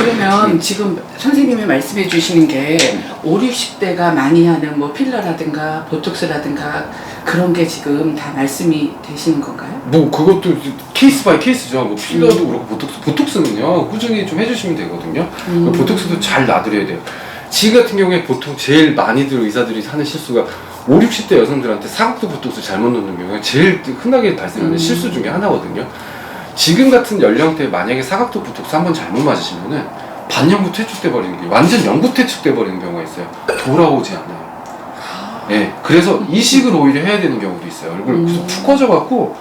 그러면 지금 선생님이 말씀해 주시는 게 5, 60대가 많이 하는 뭐 필러라든가 보톡스라든가 그런 게 지금 다 말씀이 되시는 건가요? 뭐 그것도 케이스 바이 케이스죠. 뭐 필러도 그렇고 보톡스, 보톡스는요 꾸준히 좀 해주시면 되거든요. 음. 그 보톡스도 잘 놔드려야 돼요. 지금 같은 경우에 보통 제일 많이들 의사들이 하는 실수가 5, 60대 여성들한테 사각도 보톡스 잘못 넣는 경우가 제일 흔하게 발생하는 음. 실수 중에 하나거든요. 지금 같은 연령대에 만약에 사각도 보톡스 한 번 잘못 맞으시면은 반영구 퇴축돼 버리는 게 완전 영구 퇴축돼 버리는 경우가 있어요. 돌아오지 않아요. 예, 그래서 이식을 오히려 해야 되는 경우도 있어요. 얼굴 음. 푹 꺼져 갖고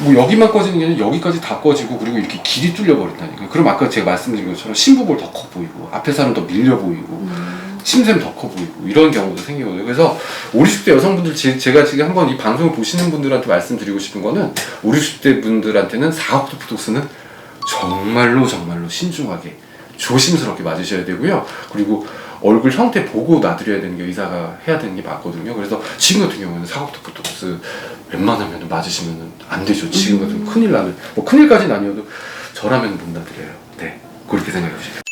뭐 여기만 꺼지는 게 아니라 여기까지 다 꺼지고 그리고 이렇게 길이 뚫려 버린다니까. 그럼 아까 제가 말씀드린 것처럼 심부볼 더 커 보이고 앞에 사람 더 밀려 보이고 음. 침샘 더 커 보이고 이런 경우도 생기거든요. 그래서 5, 60대 여성분들 제, 제가 지금 한번 이 방송을 보시는 분들한테 말씀드리고 싶은 거는 5, 60대 분들한테는 사각도 보톡스는 정말로 정말로 신중하게 조심스럽게 맞으셔야 되고요. 그리고 얼굴 형태 보고 놔드려야 되는 게 의사가 해야 되는 게 맞거든요. 그래서 지금 같은 경우는 사각도 보톡스 웬만하면 맞으시면 안 되죠. 지금 같은 큰일 나면 뭐 큰일까지는 아니어도 저라면 못 놔드려요. 네, 그렇게 생각해 보시면.